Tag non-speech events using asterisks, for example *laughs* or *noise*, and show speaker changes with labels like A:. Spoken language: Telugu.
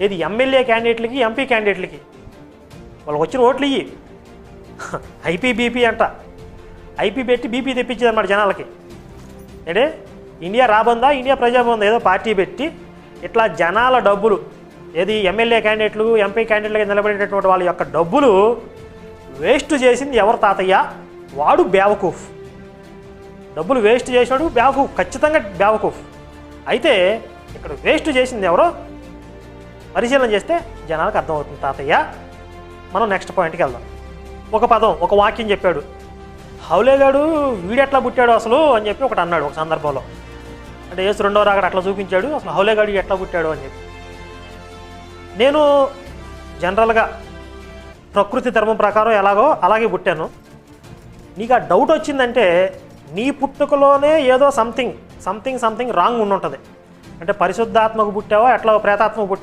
A: ఏది ఎమ్మెల్యే క్యాండిడేట్లకి ఎంపీ క్యాండిడేట్లకి? వాళ్ళకి వచ్చిన ఓట్లు ఇయ్యి. *laughs* ఐపీ బీపీ అంట. ఐపీ పెట్టి బీపీ తెప్పించింది అన్నమాట జనాలకి. అంటే ఇండియా రాబందా ఇండియా ప్రజాబందా? ఏదో పార్టీ పెట్టి ఇట్లా జనాల డబ్బులు ఏది ఎమ్మెల్యే క్యాండిడేట్లు ఎంపీ క్యాండిడేట్లుగా నిలబడేటటువంటి వాళ్ళ యొక్క డబ్బులు వేస్ట్ చేసింది ఎవరు తాతయ్య? వాడు బేవకూఫ్ డబ్బులు వేస్ట్ చేసినాడు బేవకూఫ్ ఖచ్చితంగా బేవకూఫ్ అయితే ఇక్కడ వేస్ట్ చేసింది ఎవరో పరిశీలన చేస్తే జనాలకు అర్థమవుతుంది తాతయ్య. మనం నెక్స్ట్ పాయింట్కి వెళ్దాం. ఒక పదం ఒక వాక్యం చెప్పాడు. హౌలేగాడు వీడెట్లా పుట్టాడు అసలు? అని చెప్పి ఒకటి అన్నాడు ఒక సందర్భంలో. అంటే ఏసు రెండో రాగడు అట్లా చూపించాడు అసలు హౌలేగాడు ఎట్లా పుట్టాడు? అని చెప్పి. నేను జనరల్గా ప్రకృతి ధర్మం ప్రకారం ఎలాగో అలాగే పుట్టాను. నీకు ఆ డౌట్ వచ్చిందంటే నీ పుట్టుకలోనే ఏదో సంథింగ్ సంథింగ్ సంథింగ్ రాంగ్ ఉండుంటుంది. అంటే పరిశుద్ధాత్మకు పుట్టావో ఎట్లా ప్రేతాత్మకు పుట్టావో?